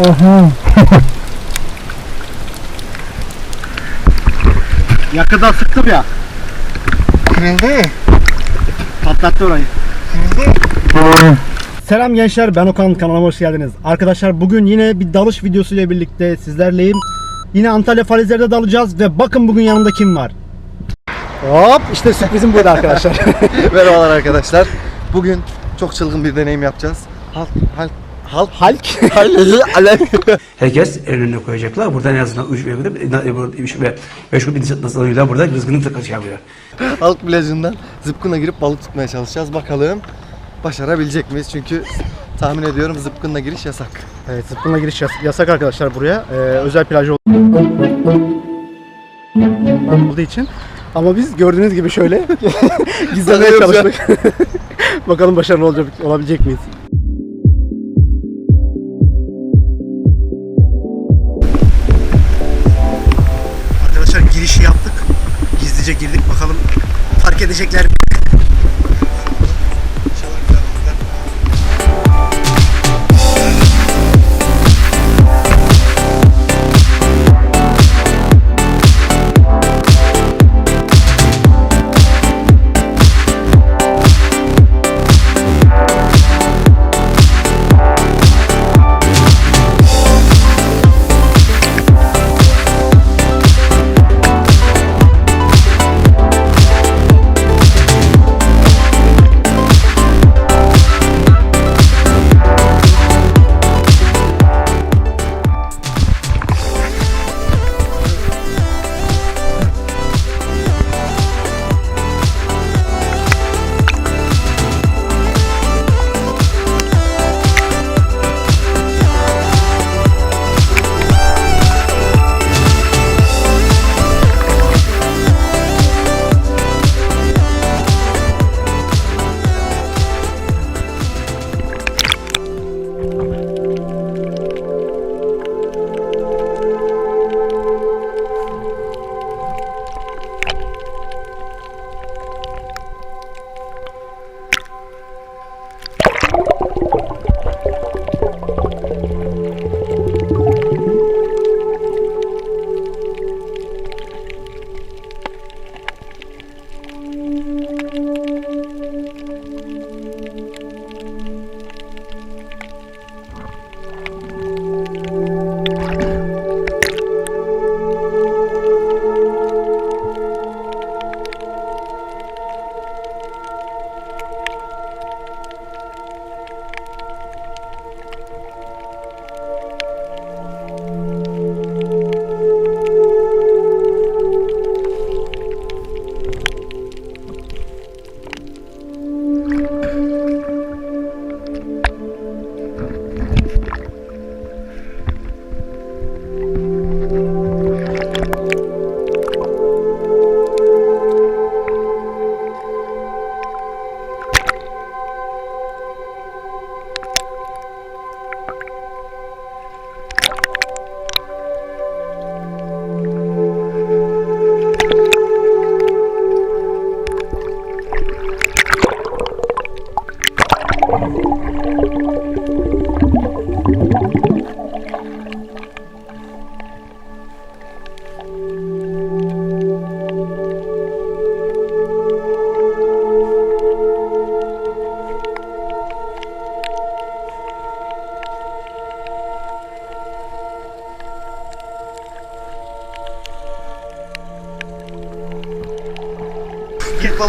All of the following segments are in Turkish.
Aha. Yakından sıktım ya. Kırıldı. Patlattı orayı. Kırıldı. Selam gençler ben Okan kanalıma hoş geldiniz. Arkadaşlar bugün yine bir dalış videosu ile birlikte sizlerleyim. Yine Antalya Falezler'de dalacağız ve bakın bugün yanımda kim var. Hop işte sürprizim buydu arkadaşlar. Merhabalar arkadaşlar. Bugün çok çılgın bir deneyim yapacağız. Halk, halk, halk, Halk. halk, Herkes önüne koyacaklar. Buradan en azından üç ve ve meşgul bir nasılıyla burada rızkını tıkacağıyor. halk plajından zıpkınla girip balık tutmaya çalışacağız. Bakalım başarabilecek miyiz? Çünkü tahmin ediyorum zıpkınla giriş yasak. Evet zıpkınla giriş yas- yasak arkadaşlar buraya. Ee, özel plaj ol- olduğu için. Ama biz gördüğünüz gibi şöyle gizlemeye çalıştık. Bakalım başarılı olacak, olabilecek miyiz? Edecekler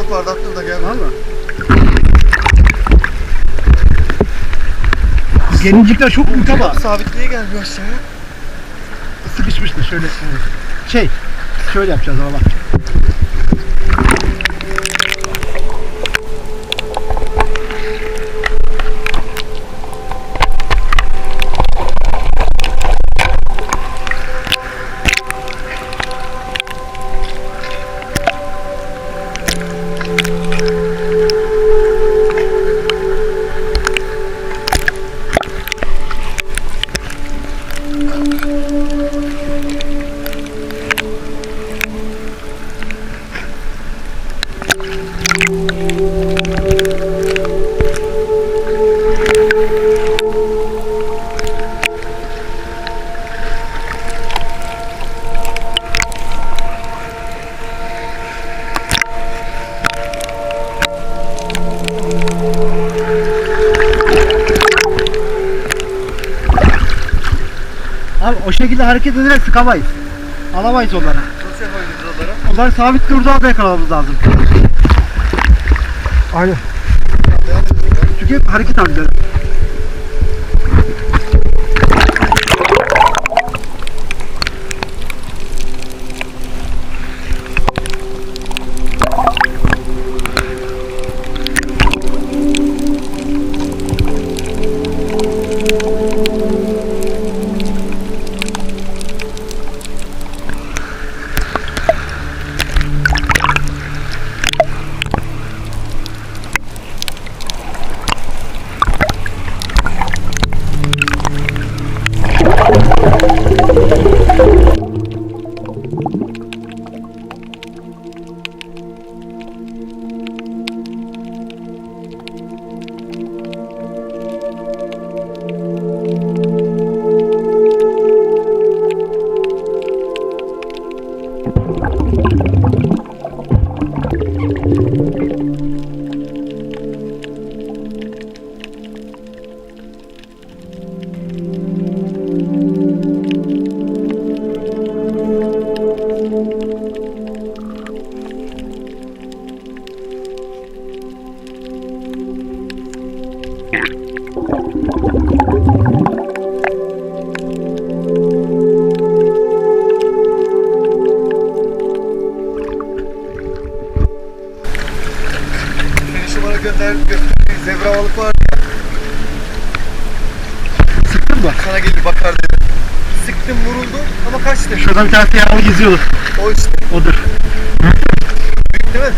balık vardı attım da gel. Valla. Gelincikler çok büyük ama Sabitliğe gelmiyor aşağıya. sıkışmıştı şöyle. Şey, şöyle yapacağız ama bak. O şekilde hareket ederek sıkamayız. Alamayız onları. Nasıl yapabiliriz onları? Onları sabit durduğu anda yakalamamız lazım. Aynen. Çünkü hareket halinde. Seni şu bana gönder, gösterdiğin zebra balık var ya. Sıktın mı? Sana gelir bakar dedim. Sıktım vuruldu ama kaçtı. Şuradan bir tanesi yaralı geziyordu. O işte. Odur. Büyük değil mi?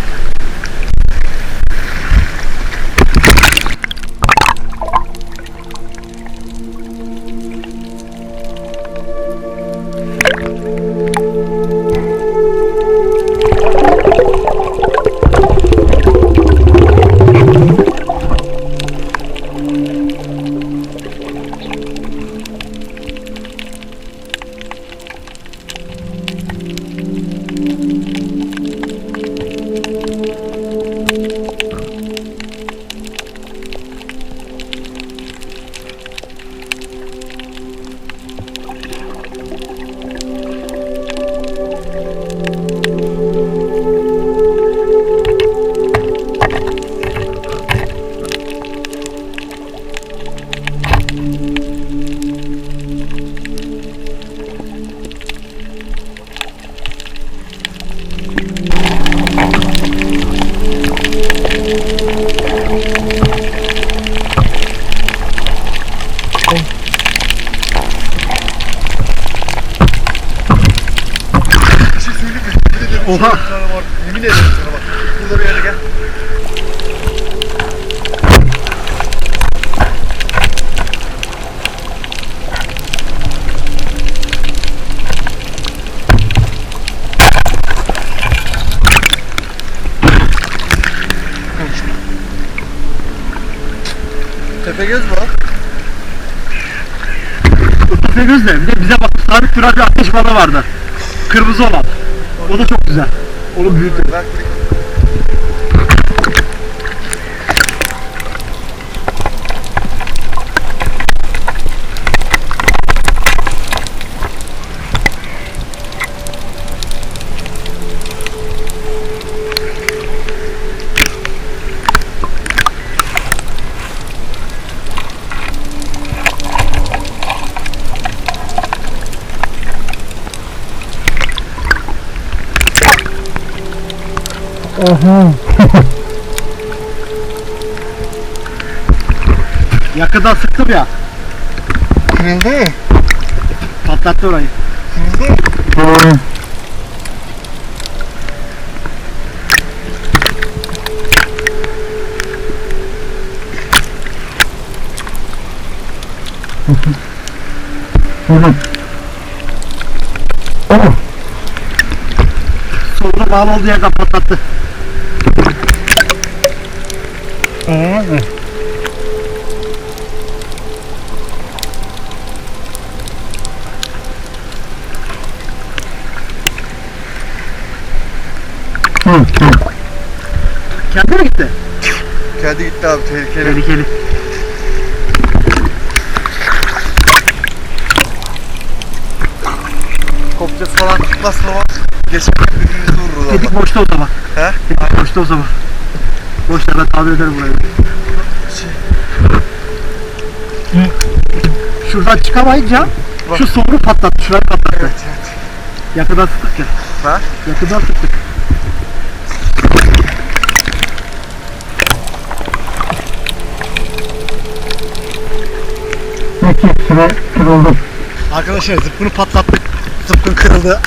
Bir şey söyleyeyim mi? Yemin ederim Oha. şöyle bir tane var. Yemin ederim sana bak. Burada bir yerde gel. Tepegöz mü gözle. Bir de bize bak sabit duran bir ateş balığı vardı. Kırmızı olan. O da çok güzel. Onu büyüttüm. Bak buraya. Yakından sıktım ya. Kırıldı. Patlattı orayı. Kırıldı. Soluna bağlı olduğu yerden patlattı. Kendi mi gitti? Kendi gitti abi tehlikeli. Tehlikeli. kopçası falan tutmasın ama geçerken birbirimizi vururuz Tetik Allah. boşta o zaman. He? Tetik boşta o zaman. Boşta ben tabir ederim burayı. Hı. Şuradan çıkamayınca şu sonu patlattı, şurayı patlattı. Evet evet. Yakından sıktık ya. Ha? Yakından sıktık. Süre kırıldı. Arkadaşlar zıpkını patlattık. Zıpkın kırıldı.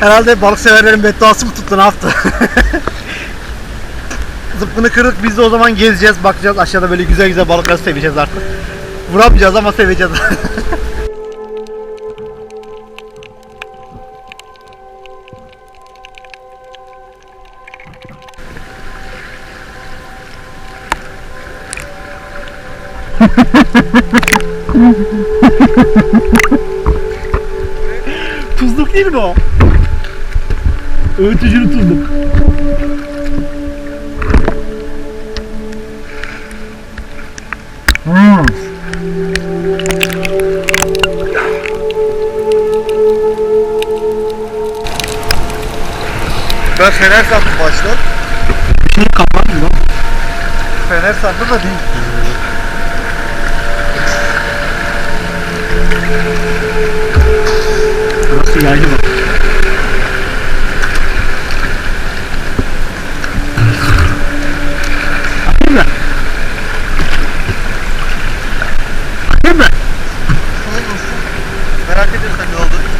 Herhalde balık severlerin bedduası mı tuttu ne yaptı? Zıpkını kırdık biz de o zaman gezeceğiz bakacağız aşağıda böyle güzel güzel balıkları seveceğiz artık. Vuramayacağız ama seveceğiz. değil mi o? Öğütücülü tuzluk. Hmm. Ben fener sandım başta. Bir şey kapat mı lan? Fener sandım da değil. Yaylı bak.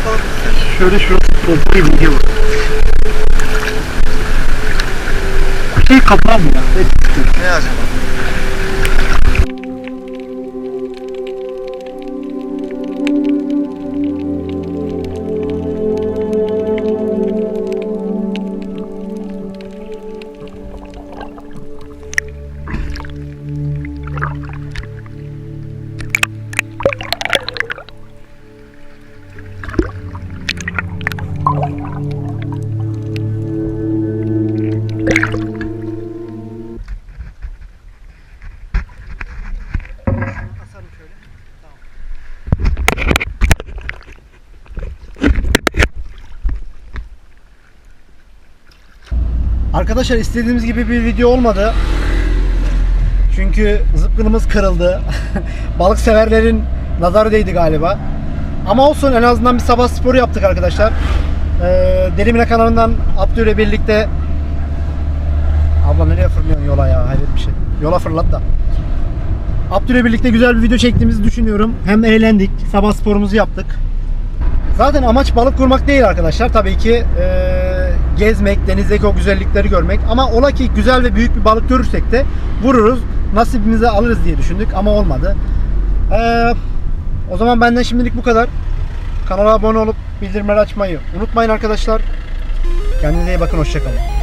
Tutalım. Şöyle şurası koltuğu gibi gidiyor bak. Bir şey kapağı mı? Ne acaba? Arkadaşlar istediğimiz gibi bir video olmadı. Çünkü zıpkınımız kırıldı. Balık severlerin nazarı değdi galiba. Ama olsun en azından bir sabah sporu yaptık arkadaşlar. Ee, Delimine kanalından Abdü ile birlikte Abla nereye fırlıyorsun yola ya hayret bir şey. Yola fırlat da. Abdü ile birlikte güzel bir video çektiğimizi düşünüyorum. Hem eğlendik, sabah sporumuzu yaptık. Zaten amaç balık vurmak değil arkadaşlar. Tabii ki eee, gezmek, denizdeki o güzellikleri görmek. Ama ola ki güzel ve büyük bir balık görürsek de vururuz, nasibimize alırız diye düşündük ama olmadı. Eee, o zaman benden şimdilik bu kadar. Kanala abone olup bildirimleri açmayı unutmayın arkadaşlar. Kendinize iyi bakın, hoşçakalın.